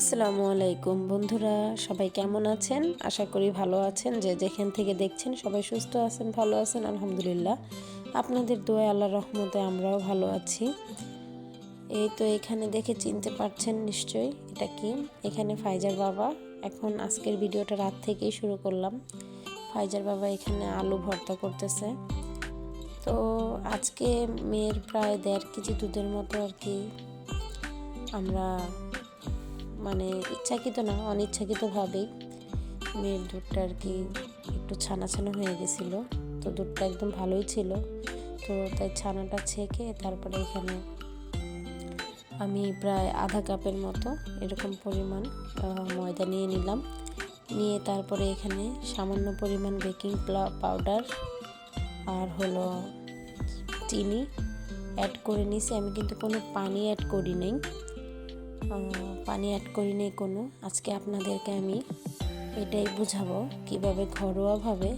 আসসালামু আলাইকুম বন্ধুরা, সবাই কেমন আছেন? আশা করি ভালো আছেন। যে যেখান থেকে দেখছেন, সবাই সুস্থ আছেন, ভালো আছেন, আলহামদুলিল্লাহ। আপনাদের দোয়া আল্লাহ রহমতে আমরাও ভালো আছি। এই তো এখানে দেখে চিনতে পারছেন নিশ্চয়ই এটা কি। এখানে ফাইজার বাবা। এখন আজকের ভিডিওটা রাত থেকেই শুরু করলাম। ফাইজার বাবা এখানে আলু ভর্তা করতেছে। তো আজকে মেয়ের প্রায় দেড় কেজি দুধের মতো আর কি আমরা মানে ইচ্ছাকৃত না অনিচ্ছাকৃতভাবেই মেয়ের দুধটা আর কি একটু ছানা ছানা হয়ে গেছিল। তো দুধটা একদম ভালোই ছিল। তো তাই ছানাটা ছেঁকে তারপরে এখানে আমি প্রায় আধা কাপের মতো এরকম পরিমাণ ময়দা নিয়ে নিলাম। নিয়ে তারপরে এখানে সামান্য পরিমাণ বেকিং পাউডার আর হলো চিনি অ্যাড করে নিছি। আমি কিন্তু কোনো পানি অ্যাড করি নাই। পানি অ্যাড করি নেই কোনো। আজকে আপনাদেরকে আমি এটাই বুঝাবো, কীভাবে ঘরোয়াভাবে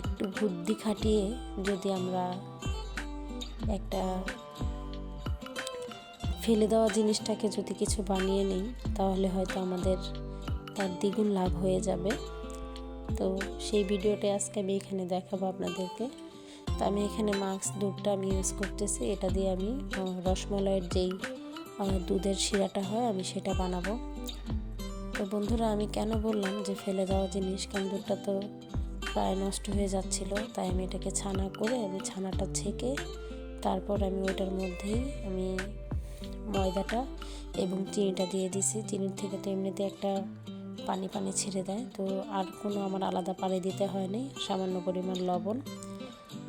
একটু বুদ্ধি খাটিয়ে যদি আমরা একটা ফেলে দেওয়া জিনিসটাকে যদি কিছু বানিয়ে নিই, তাহলে হয়তো আমাদের তার দ্বিগুণ লাভ হয়ে যাবে। তো সেই ভিডিওটা আজকে আমি এখানে দেখাবো আপনাদেরকে। তো আমি এখানে মাস্ক দুধটা আমি ইউজ করতেছি, এটা দিয়ে আমি রসমলাইয়ের যেই দুধের শিরাটা হয়, আমি সেটা বানাবো। তো বন্ধুরা, আমি কেন বললাম যে ফেলে দেওয়া জিনিস? কারণ দুধটা তো প্রায় নষ্ট হয়ে যাচ্ছিল, তাই আমি এটাকে ছানা করে আমি ছানাটা ছেঁকে তারপর আমি ওইটার মধ্যেই আমি ময়দাটা এবং চিনিটা দিয়ে দিছি। চিনির থেকে তো এমনিতে একটা পানি পানি ছেড়ে দেয়। তো আর কোনো আমার আলাদা পানি দিতে হয়নি সামান্য পরিমাণ লবণ।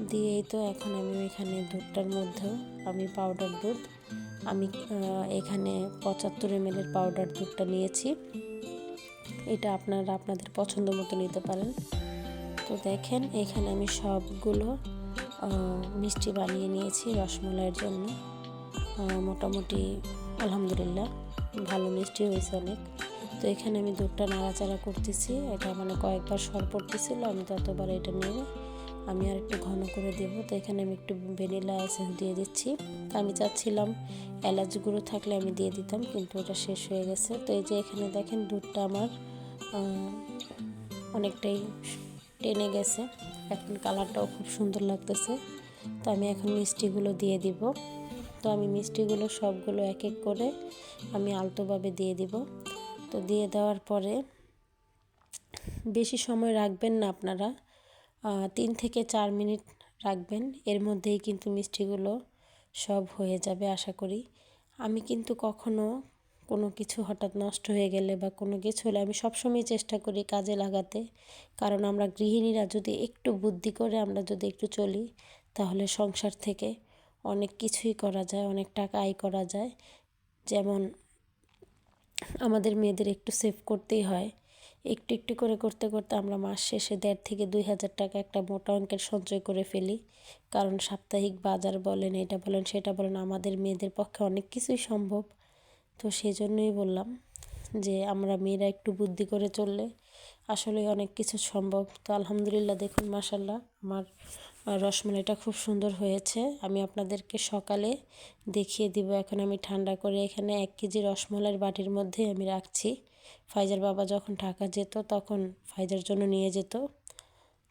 দিয়েই তো এখন আমি এখানে দুধটার মধ্যেও আমি পাউডার দুধ, আমি এখানে পঁচাত্তর এম এর পাউডার দুধটা নিয়েছি। এটা আপনারা আপনাদের পছন্দ মতো নিতে পারেন। তো দেখেন, এখানে আমি সবগুলো মিষ্টি বানিয়ে নিয়েছি রসমলাইয়ের জন্য। মোটামুটি আলহামদুলিল্লাহ ভালো মিষ্টি হয়েছে অনেক। তো এখানে আমি দুধটা নাড়াচাড়া করতেছি। এটা মানে কয়েকবার সর পড়তেছিল, আমি ততবার এটা নিয়ে আমি আর একটু ঘন করে দেব, তো এখানে আমি একটু ভ্যানিলা এসেন্স দিয়ে দিচ্ছি। তো আমি চাচ্ছিলাম এলাচ গুঁড়ো থাকলে আমি দিয়ে দিতাম, কিন্তু ওটা শেষ হয়ে গেছে। তো এই যে এখানে দেখেন দুধটা আমার অনেকটাই টেনে গেছে। এখন কালারটাও খুব সুন্দর লাগতেছে। তো আমি এখন মিষ্টিগুলো দিয়ে দিব। তো আমি মিষ্টিগুলো সবগুলো এক এক করে আমি আলতোভাবে দিয়ে দিব। তো দিয়ে দেওয়ার পরে বেশি সময় রাখবেন না আপনারা। তিন থেকে চার মিনিট রাখবেন। এর মধ্যেই কিন্তু মিষ্টিগুলো সব হয়ে যাবে আশা করি। আমি কিন্তু কখনো কোনো কিছু হঠাৎ নষ্ট হয়ে গেলে বা কোনো কিছু হলে আমি সবসময় চেষ্টা করি কাজে লাগাতে। কারণ আমরা গৃহিণীরা যদি একটু বুদ্ধি করে আমরা যদি একটু চলি, তাহলে সংসার থেকে অনেক কিছুই করা যায়, অনেক টাকা আয় করা যায়। যেমন আমাদের মেয়েদের একটু সেভ করতেই হয়। একটু একটু করে করতে করতে আমরা মাস শেষে দেড় থেকে দুই হাজার টাকা একটা মোটা অঙ্কের সঞ্চয় করে ফেলি। কারণ সাপ্তাহিক বাজার বলেন, এটা বলেন, সেটা বলেন, আমাদের মেয়েদের পক্ষে অনেক কিছুই সম্ভব। তো সেই জন্যই বললাম যে আমরা মেয়েরা একটু বুদ্ধি করে চললে আসলে অনেক কিছু সম্ভব। তো আলহামদুলিল্লাহ, দেখুন মাসাল্লাহ আমার রসমালাইটা খুব সুন্দর হয়েছে। আমি আপনাদেরকে সকালে দেখিয়ে দিব। এখন আমি ঠান্ডা করে এখানে এক কেজি রসমালাইয়ের বাটির মধ্যে আমি রাখছি। ফাইজার বাবা যখন ঢাকা যেত তখন ফাইজার জন্য নিয়ে যেত।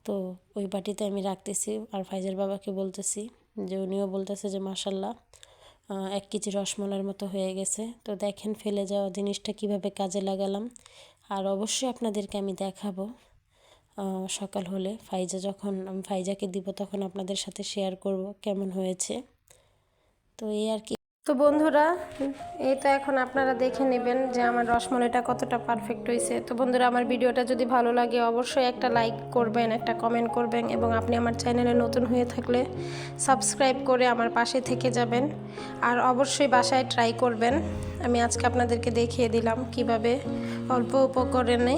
তো ওই বাটিতে আমি রাখতেছি। আর ফাইজার বাবাকে বলতেছি যে, উনিও বলতেছে যে মাসাল্লাহ এক কেজি রসমলাইয়ের মতো হয়ে গেছে। তো দেখেন, ফেলে যাওয়া জিনিসটা কীভাবে কাজে লাগালাম। আর অবশ্যই আপনাদেরকে আমি দেখাবো। সকাল হলে। ফাইজা যখন ফাইজাকে দিব তখন আপনাদের সাথে শেয়ার করব কেমন হয়েছে। তো এই আর কি। তো বন্ধুরা, এই তো এখন আপনারা দেখে নেবেন যে আমার রসমলাইটা কতটা পারফেক্ট হয়েছে। তো বন্ধুরা, আমার ভিডিওটা যদি ভালো লাগে অবশ্যই একটা লাইক করবেন, একটা কমেন্ট করবেন এবং আপনি আমার চ্যানেলে নতুন হয়ে থাকলে সাবস্ক্রাইব করে আমার পাশে থেকে যাবেন। আর অবশ্যই বাসায় ট্রাই করবেন। আমি আজকে আপনাদেরকে দেখিয়ে দিলাম কীভাবে অল্প উপকরণে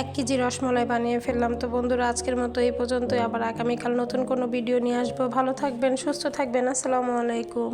এক কেজি রসমলাই বানিয়ে ফেললাম। তো বন্ধুরা, আজকের মতো এই পর্যন্তই। আবার আগামীকাল নতুন কোনো ভিডিও নিয়ে আসব। ভালো থাকবেন, সুস্থ থাকবেন। আসসালামু আলাইকুম।